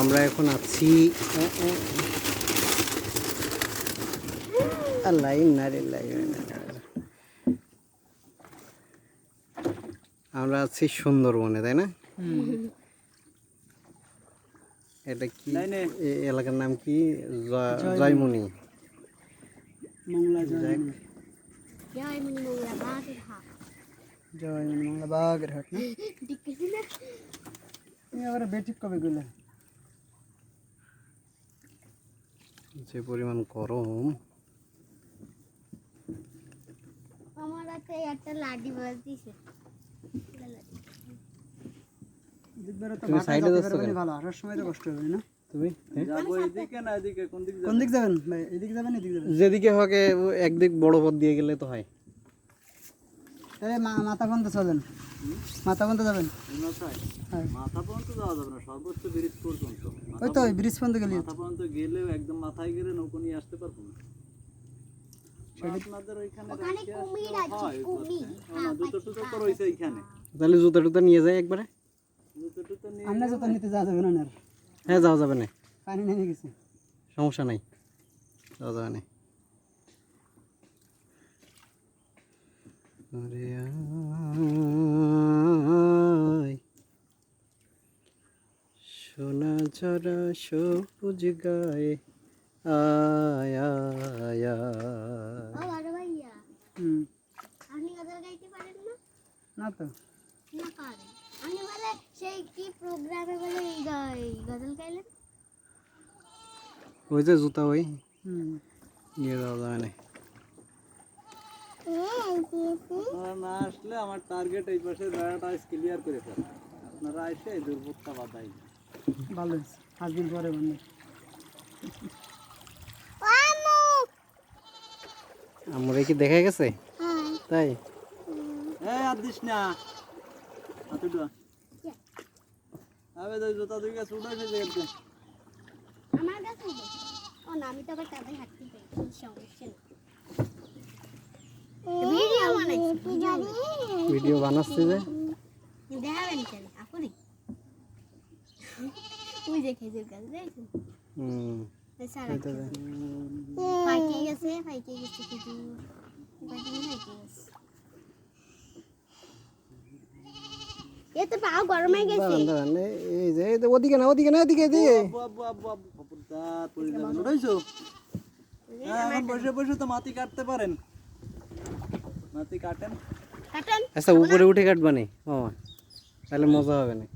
আমরা এখন আছি আল্লাহ। আমরা আছি সুন্দরবনে তাই না? এটা কি? এলাকার নাম কি? জয়- জয়মণি। মংলা জয় জয় মনি মঙ্গলা বাসের হাট জয় মংলা বাগের হাট না দেখতেছি না তুমি আবার বেঠিক কবে গেলে যে পরিমাণ গরম। আমার হাতে একটা লাডি বাজ দিছে তুমি সাইডে যাচ্ছ কেন? ভালো আসার সময় তো কষ্ট হবে না? তুমি? হ্যাঁ? এদিকে না এদিকে কোন দিক যাবেন? ভাই এদিকে যাবেন এদিকে যাবেন? যেদিকে হোক একদিক বড় পথ দিয়ে গেলে তো হয়। এই মা- মাথা পর্যন্ত চলেন। মাথা পর্যন্ত যাবেন? হ্যাঁ। মাথা পর্যন্ত যাওয়া যাবে না সর্বোচ্চ ব্রিজ পর্যন্ত ওই তো ওই ব্রিজ পর্যন্ত গেলি। মাথা পর্যন্ত গেলেও একদম মাথায় গেলে নৌকো নিয়ে আসতে পারব না হয় তাহলে জুতা টুতা নিয়ে যায় একবারে? আমরা নিতে যাওয়া যাবে না আর হ্যাঁ যাওয়া যাবে না। পানি নেমে গেছে। সমস্যা নাই। যাওয়া যাবে না আরে আয়, সোনা ঝরা সবুজ গায়ে আয় না? না তো। না বলে সেই কি প্রোগ্রামে বলে এই গজল গাইলেন? ওই যে জুতা ওই। হুম। নিয়ে যাওয়া যাবে না আপনারা না আসলে আমার টার্গেট এই পাশে জায়গাটা ক্লিয়ার করে ফেলা আপনারা এসে এই দুর্ভোগটা বাধাই ভালো পাঁচ দিন পরে বন্ধ। আমার কি দেখা গেছে? তাই? এই আর দিস না। হাতুটা আবে জুতা দুই গেছে উঠাই ফেলে একদম আমার কাছে ও না আমি তো আবার তাদের হাঁটতে পারি সমস্যা ভিডিও বানাচ্ছি যে। দেখাবেন কেন আপনি। ওই যে খেজুর গাছ দেখছেন? হুম। সারা ফাইকে গেছে ফাইকে গেছে খেজুর। ফাইকে গেছে এ তো পাও গরম হয়ে গেছে। দাঁড়ান দাঁড়ান এই- এই যে ওদিকে না ওদিকে না ওদিকে এদিকে। আব্বু আব্বু আব্বু আব্বু খবরদার পড়ে যাবেন উঠাইছো হ্যাঁ বসে বসে তো মাটি কাটতে পারেন। আচ্ছা উপরে উঠে কাটবা নি? ও তাহলে মজা হবে না।